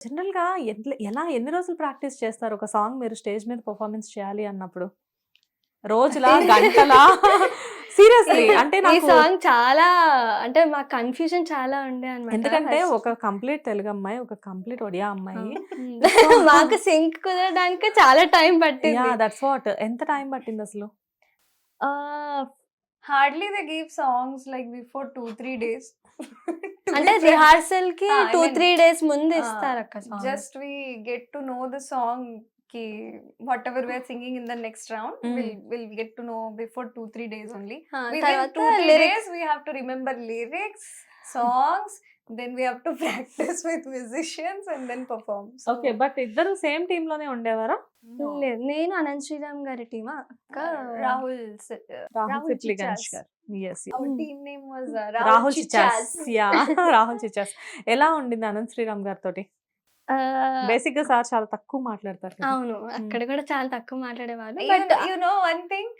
జనరల్గా ఎట్ల- ఎలా ఎన్ని రోజులు ప్రాక్టీస్ చేస్తారు? ఒక సాంగ్ మీరు స్టేజ్ మీద పర్ఫార్మెన్స్ చేయాలి అన్నప్పుడు? రోజులా గంటలా? సీరియస్లీ. అంటే ఈ నాకు సాంగ్ చాలా అంటే మా కన్ఫ్యూజన్ చాలా ఉండే అనమాట ఎందుకంటే ఒక కంప్లీట్ తెలుగు అమ్మాయి ఒక కంప్లీట్ ఒడియా అమ్మాయి. మాకు సింక్ కుదరడానికి చాలా టైం పట్టింది. That's what. ఎంత టైం పట్టింది అసలు they give songs like before two, three days. To అంటే. రిహార్సల్కి Ah, టూ త్రీ డేస్ ముందు ah, ఇస్తారు అక్క song. Just we get to know the song ki whatever we are singing in the next round we'll we'll get to know before two three days only ఆ, within తర్వాత two three lyrics then we to practice with musicians and then perform okay but ఇద్దరు same టీమ్లోనే ఉండేవారా? లేదు నేను అనంత్ శ్రీరామ్ గారి టీమా? రాహుల్ రాహుల్ సిట్లీ గణేష్ గారు రాహుల్ చిచాస్ ఎలా ఉండింది అనంత్ శ్రీరామ్ గారితో తోటి బేసిక్గా సార్ చాలా తక్కువ మాట్లాడతారు అవును. అక్కడ కూడా చాలా తక్కువ మాట్లాడేవాళ్ళు. You know one thing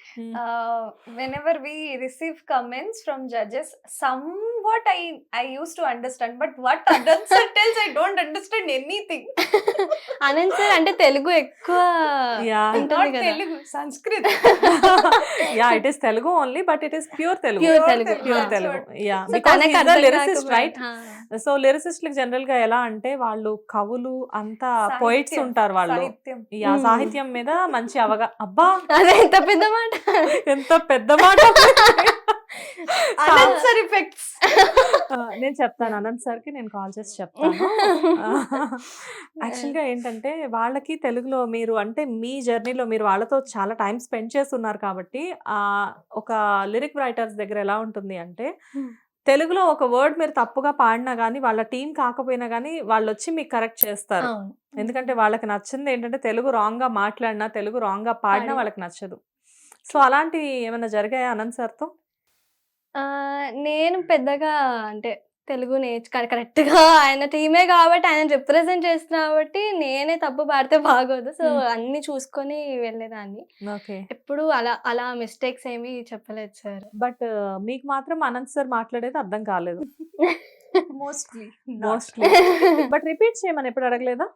whenever we receive comments from judges somewhat I I use to understand but what announcer I don't understand anything announcer అంటే తెలుగు ఎక్కువ Telugu Sanskrit. Yeah it is Telugu only but it is pure Telugu pure Telugu pure Telugu yeah so లిరిసిస్ట్లకు జనరల్గా ఎలా అంటే వాళ్ళు కవులు అంతా poets ఉంటారు వాళ్ళు. Hmm. సాహిత్యం మీద మంచి అవగా అబ్బా! అదే ఎంత పెద్ద మాట? ఎంత పెద్ద మాట? effects. ఆ, నేను చెప్తాను. అనంత్ సార్కి నేను కాల్ చేసి చెప్తాను. యాక్చువల్గా ఏంటంటే వాళ్ళకి తెలుగులో మీరు అంటే మీ జర్నీలో మీరు వాళ్ళతో చాలా టైం స్పెండ్ చేస్తున్నారు కాబట్టి ఆ ఒక లిరిక్ రైటర్స్ దగ్గర ఎలా ఉంటుంది అంటే. తెలుగులో ఒక వర్డ్ మీరు తప్పుగా పాడినా కానీ వాళ్ళ టీం కాకపోయినా కానీ వాళ్ళు వచ్చి మీకు కరెక్ట్ చేస్తారు. ఎందుకంటే వాళ్ళకి నచ్చింది ఏంటంటే తెలుగు రాంగ్గా మాట్లాడినా తెలుగు రాంగ్గా పాడినా. వాళ్ళకి నచ్చదు సో అలాంటివి ఏమైనా జరిగాయా అనంత్ సార్తో నేను పెద్దగా అంటే తెలుగు నేర్చు కరెక్ట్గా ఆయన టీమే కాబట్టి ఆయన రిప్రజెంట్ చేస్తున్నా కాబట్టి నేనే తప్పు పాడితే బాగోదు. సో. అన్ని చూసుకొని వెళ్ళేదాన్ని. ఓకే. ఎప్పుడు అలా అలా మిస్టేక్స్ ఏమీ చెప్పలేదు సార్. బట్ మీకు మాత్రం అనంత్ సార్ మాట్లాడేది అర్థం కాలేదు. Not. మోస్ట్లీ బట్ రిపీట్ చేయమని ఎప్పుడు అడగలేదా?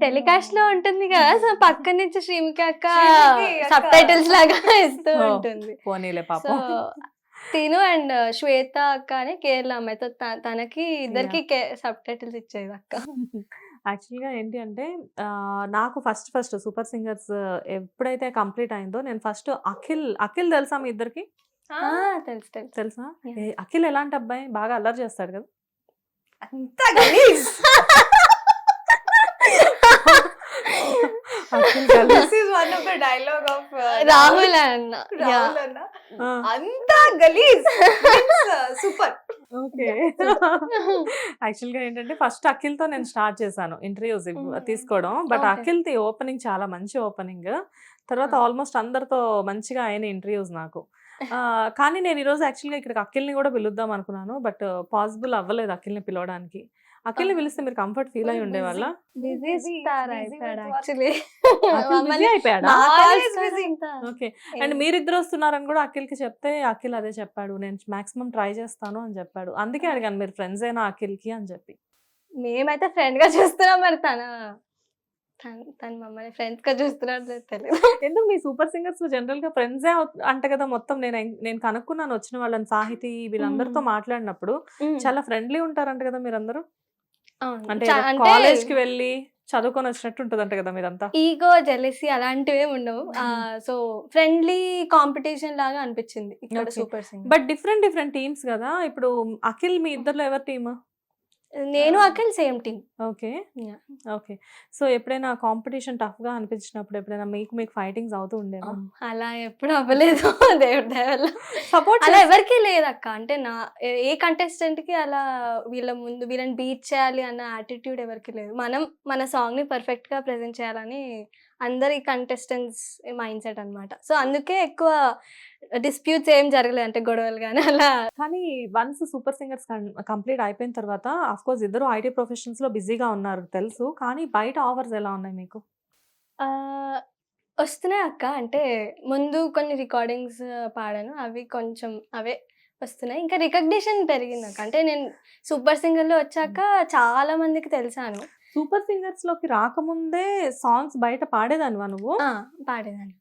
టెలికాస్ట్లో ఉంటుంది కదా సో పక్క నుంచి శ్రీమికి అక్క. సబ్ టైటిల్స్ లాగా ఇస్తూ. ఉంటుంది. పోనీలే పాపం. తిను అండ్ శ్వేత అక్క అని కేరళ అమ్మాయితో తనకి ఇద్దరికి సబ్ టైటిల్స్ ఇచ్చేది అక్క. యాక్చువల్గా ఏంటి అంటే నాకు ఫస్ట్ ఫస్ట్ సూపర్ సింగర్స్ ఎప్పుడైతే కంప్లీట్ అయిందో నేను ఫస్ట్ అఖిల్ అఖిల్ తెలుసా మీ ఇద్దరికి? తెలుసు తెలుసు. అఖిల్ ఎలాంటి అబ్బాయి? బాగా అల్లరి చేస్తాడు కదా. అంత Akhil. Dialogue of uh, Rahul అన్న. రాహుల్ అన్న. అంత గలీజ్. Super okay. యాక్చువల్గా ఏంటంటే ఫస్ట్ అఖిల్తో నేను స్టార్ట్ చేశాను ఇంటర్వ్యూస్ Mhm. తీసుకోవడం. బట్. అఖిల్ ది ఓపెనింగ్ చాలా మంచి ఓపెనింగ్ తర్వాత. ఆల్మోస్ట్ అందరితో మంచిగా అయిన ఇంటర్వ్యూస్ నాకు. కానీ నేను ఈరోజు యాక్చువల్గా ఇక్కడికి అఖిల్ని కూడా పిలుద్దాం అనుకున్నాను. బట్ పాసిబుల్ అవ్వలేదు అఖిల్ని పిలవడానికి. అఖిల్ని. పిలిస్తే మీరు కంఫర్ట్ ఫీల్ అయి Full ఉండేవాళ్ళ? బిజీ స్టార్ అయిపోయాడు. యాక్చువల్లీ అఖిల్ busy అయిపోయాడా. ఓకే. అండ్ మీరిద్దరు వస్తున్నారని కూడా అఖిల్కి చెప్తే అఖిల్ అదే చెప్పాడు. నేను మాక్సిమం ట్రై చేస్తాను అని చెప్పాడు. అందుకే అడిగాను మీరు ఫ్రెండ్స్ అయినా అఖిల్కి అని చెప్పి. మేమైతే ఫ్రెండ్గా చూస్తున్నాం మరి తన. తన- మమ్మల్ని ఫ్రెండ్స్గా చూస్తున్నాడు లేదు తెలియదు ఎందుకు మీ సూపర్ సింగర్స్ జనరల్గా ఫ్రెండ్సే అంట కదా మొత్తం. నేను నేను కనుక్కున్నాను వచ్చిన వాళ్ళని సాహితీ వీళ్ళందరితో. మాట్లాడినప్పుడు. చాలా ఫ్రెండ్లీ ఉంటారంట కదా మీరందరూ. అంటే కాలేజ్కి వెళ్ళి చదువుకొని వచ్చినట్టు ఉంటదంట కదా మీరంతా ఈగో జెలసీ అలాంటివి ఉండవు. సో ఫ్రెండ్లీ కాంపిటీషన్ లాగా అనిపించింది ఇక్కడ. Super singer but different different teams కదా. ఇప్పుడు అఖిల్ మీ ఇద్దరులో ఎవరి టీమ్? నేను Akhil same team. Okay. Okay. So ఎప్పుడైనా కాంపిటీషన్ టఫ్గా అనిపించినప్పుడు ఎప్పుడైనా మీకు మీకు ఫైటింగ్స్ అవుతూ ఉండేవా? అలా ఎప్పుడు అవ్వలేదు. దేవుడి సపోర్ట్ అలా ఎవరికి లేదక్క. అంటే నా ఏ- ఏ కంటెస్టెంట్కి అలా వీళ్ళ ముందు వీళ్ళని బీట్ చేయాలి అన్న యాటిట్యూడ్ ఎవరికి లేదు. మనం మన సాంగ్ని పర్ఫెక్ట్గా ప్రెజెంట్ చేయాలని అందరి కంటెస్టెంట్స్ మైండ్ సెట్ అన్నమాట. సో అందుకే ఎక్కువ డిస్ప్యూట్స్ ఏం జరగలేదు అంటే గొడవలు కానీ అలా. కానీ వన్స్ సూపర్ సింగర్స్ కంప్లీట్ అయిపోయిన తర్వాత అఫ్ కోర్స్ ఇద్దరు ఐటీ ప్రొఫెషన్స్లో బిజీగా ఉన్నారు తెలుసు. కానీ బయట ఆఫర్స్ ఎలా ఉన్నాయి మీకు? వస్తున్నాయి అక్క. అంటే ముందు కొన్ని రికార్డింగ్స్ పాడాను. అవి కొంచెం అవే వస్తున్నాయి. ఇంకా రికగ్నిషన్ పెరిగింది అక్క. అంటే నేను సూపర్ సింగర్లో వచ్చాక చాలా మందికి తెలిసాను. సూపర్ సింగర్స్లోకి రాకముందే సాంగ్స్ బయట పాడేదానివా నువ్వు? పాడేదాన్ని.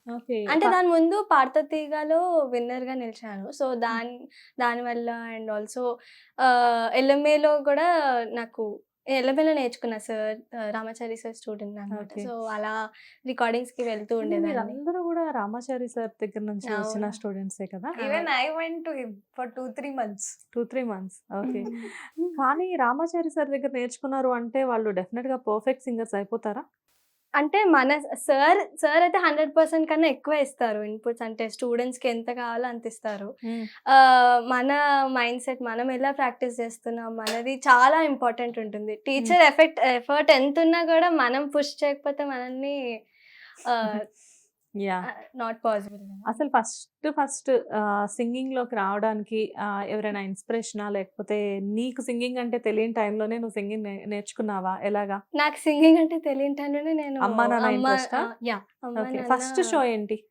అంటే దాని ముందు పాడత తీగలో విన్నర్గా నిలిచాను. సో దాని దాని వల్ల అండ్ ఆల్సో ఎల్ఎంఏలో కూడా నాకు ఎల్ఎంఏలో నేర్చుకున్నా సార్ రామాచారి సార్ స్టూడెంట్ అనమాట. సో అలా రికార్డింగ్స్కి వెళ్తూ ఉండేదాన్ని. మీరందరూ కూడా రామాచారి సార్ దగ్గర నుంచి వచ్చిన. స్టూడెంట్సే కదా? Even I went for two three months. Two three months. Okay. కానీ రామాచారి సార్ దగ్గర నేర్చుకున్నారు అంటే వాళ్ళు డెఫినెట్గా పర్ఫెక్ట్ సింగర్స్ అయిపోతారా? అంటే మన సార్ సార్ అయితే హండ్రెడ్ పర్సెంట్ కన్నా ఎక్కువ ఇస్తారు ఇన్పుట్స్. అంటే స్టూడెంట్స్కి ఎంత కావాలో అంత ఇస్తారు. ఆ, మన మైండ్ సెట్ మనం ఎలా ప్రాక్టీస్ చేస్తున్నాం మనది చాలా ఇంపార్టెంట్ ఉంటుంది. టీచర్ ఎఫెక్ట్ ఎఫర్ట్ ఎంత ఉన్నా కూడా మనం పుష్ చేయకపోతే మనల్ని యా నాట్ పాసిబుల్ అసలు ఫస్ట్ ఫస్ట్ సింగింగ్లోకి రావడానికి ఎవరైనా ఇన్స్పిరేషనా లేకపోతే నీకు సింగింగ్ అంటే తెలియని టైంలోనే నువ్వు సింగింగ్ నేర్చుకున్నావా? ఎలాగా? నాకు సింగింగ్ అంటే తెలియని టైంలోనే నేను అమ్మా నాన్న? యా ఫస్ట్ షో ఏంటి?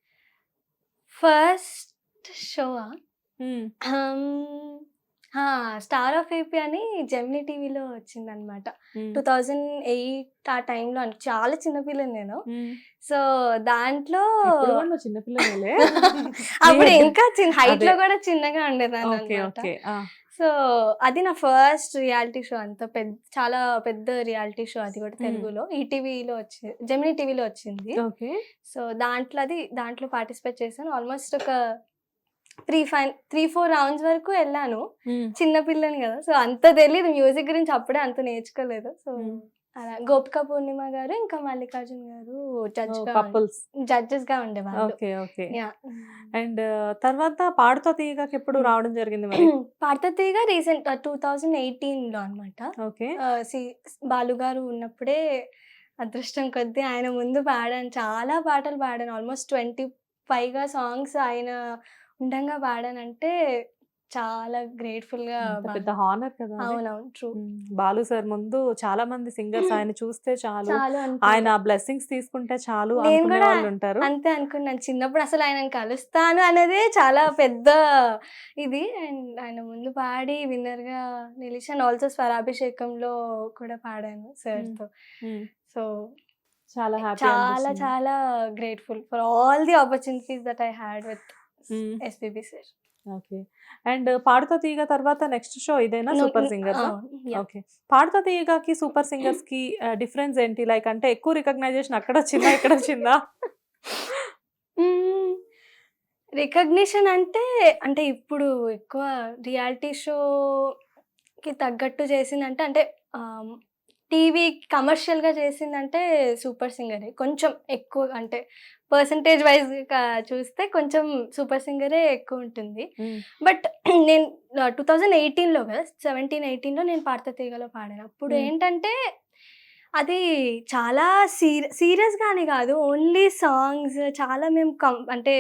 First show. Star of AP అని జెమినీ టీవీలో వచ్చింది అనమాట మ్మ్. టూ థౌజండ్ ఎయిట్ ఆ టైంలో చాలా చిన్నపిల్లని నేను. సో దాంట్లో చిన్నపిల్లలే అప్పుడు. ఇంకా చిన్న హైట్లో. కూడా చిన్నగా ఉండేదాన్ని. సో అది నా ఫస్ట్ రియాలిటీ షో అంత పెద్ద చాలా పెద్ద రియాలిటీ షో అది కూడా. తెలుగులో ఈటీవీలో వచ్చింది జెమినీ టీవీలో వచ్చింది సో దాంట్లో అది దాంట్లో పార్టిసిపేట్ చేశాను ఆల్మోస్ట్ ఒక three five three four rounds వరకు వెళ్ళాను. చిన్న పిల్లని కదా. సో అంత తెలియదు మ్యూజిక్ గురించి అప్పుడే అంత నేర్చుకోలేదు. సో. అలా గోపిక పూర్ణిమ గారు ఇంకా మల్లికార్జున్ గారు జడ్జ్ కపుల్స్ జడ్జెస్గా ఉండేవాళ్ళు. Okay okay. యా అండ్ తర్వాత పాడుతో తీయగాకి ఎప్పుడు. రావడం జరిగింది మరి? పార్థతీగా రీసెంట్ టూ థౌజండ్ ఎయిటీన్లో అనమాట ఓకే. బాలు గారు ఉన్నప్పుడే అదృష్టం కొద్దీ ఆయన ముందు పాడాను. చాలా పాటలు పాడాను. ఆల్మోస్ట్ ట్వంటీ పైగా సాంగ్స్ ఆయన ఉండంగా పాడానంటే చాలా గ్రేట్ఫుల్గా. పెద్ద హానర్ కదా. అవునవును ట్రూ. బాలు సార్ ముందు చాలా మంది సింగర్స్ ఆయన చూస్తే చాలు ఆయన బ్లెస్సింగ్స్ తీసుకుంటే చాలు వాళ్ళు ఉంటారు అంతే అనుకున్నాను చిన్నప్పుడు అసలు ఆయనను కలుస్తాను అనేది చాలా పెద్ద ఇది అండ్ ఆయన ముందు పాడి విన్నర్గా నిలిచాను ఆల్సో స్వరాభిషేకంలో కూడా పాడాను సార్తో. సో చాలా చాలా చాలా grateful for all the opportunities that I had with. SPB sir okay and Padutha Theeyaga తర్వాత నెక్స్ట్ షో ఇదేనా సూపర్ సింగర్ ఓకే పాడుతో తీయగాకి సూపర్ సింగర్స్కి డిఫరెన్స్ ఏంటి? లైక్ అంటే ఎక్కువ రికగ్నైజేషన్ అక్కడ వచ్చిందా ఇక్కడ వచ్చిందా? రికగ్నిషన్ అంటే అంటే ఇప్పుడు ఎక్కువ రియాలిటీ షోకి తగ్గట్టు చేసిందంటే అంటే టీవీ కమర్షియల్గా చేసిందంటే సూపర్ సింగరే. కొంచెం ఎక్కువ అంటే పర్సంటేజ్ వైజ్ చూస్తే కొంచెం సూపర్ సింగరే ఎక్కువ ఉంటుంది. బట్ నేను టూ థౌజండ్ ఎయిటీన్లో కదా సెవెంటీన్ ఎయిటీన్లో నేను పాడత తీగలో పాడాను. అప్పుడు. ఏంటంటే అది చాలా సీర సీరియస్గా అని కాదు ఓన్లీ సాంగ్స్ చాలా మేము కం అంటే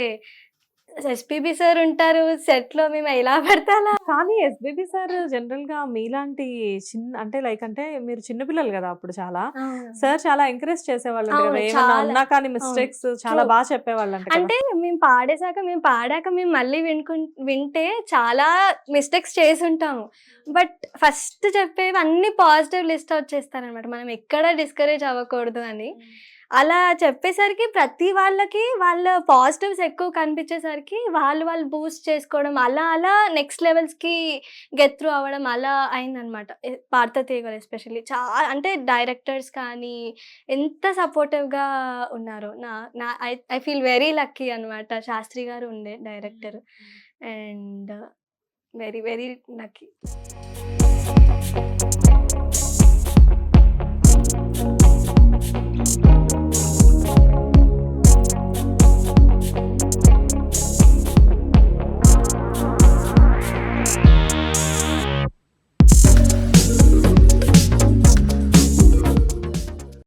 ఎస్పీబీ సార్ ఉంటారు. సెట్లో మేము ఎలా పడితే అలా కానీ ఎస్బిబి సార్ జనరల్గా మీలాంటి చిన్న అంటే లైక్ అంటే మీరు చిన్నపిల్లలు కదా అప్పుడు చాలా. సార్ చాలా ఎంకరేజ్ చేసేవాళ్ళు అంట కదా. అవును, ఏమన్నా చాలా. ఉన్నా కానీ మిస్టేక్స్ చాలా True. బాగా చెప్పేవాళ్ళు అంట అంటే మేము పాడేశాక మేము పాడాక మేము మళ్ళీ వినుకు వింటే చాలా మిస్టేక్స్ చేసి ఉంటాము బట్ ఫస్ట్ చెప్పేవి అన్ని పాజిటివ్ లిస్ట్ అవుట్ చేస్తారనమాట మనం ఎక్కడ డిస్కరేజ్ అవ్వకూడదు అని. అలా చెప్పేసరికి ప్రతి వాళ్ళకి వాళ్ళ పాజిటివ్స్ ఎక్కువ కనిపించేసరికి వాళ్ళు వాళ్ళు బూస్ట్ చేసుకోవడం అలా అలా నెక్స్ట్ లెవెల్స్కి గెట్ త్రూ అవ్వడం అలా అయిందనమాట. పార్థ తీగలు ఎస్పెషల్లీ చాలా అంటే డైరెక్టర్స్ కానీ ఎంత సపోర్టివ్గా ఉన్నారో. నా నా I I feel very lucky అనమాట. శాస్త్రి గారు ఉండే director. And very very lucky.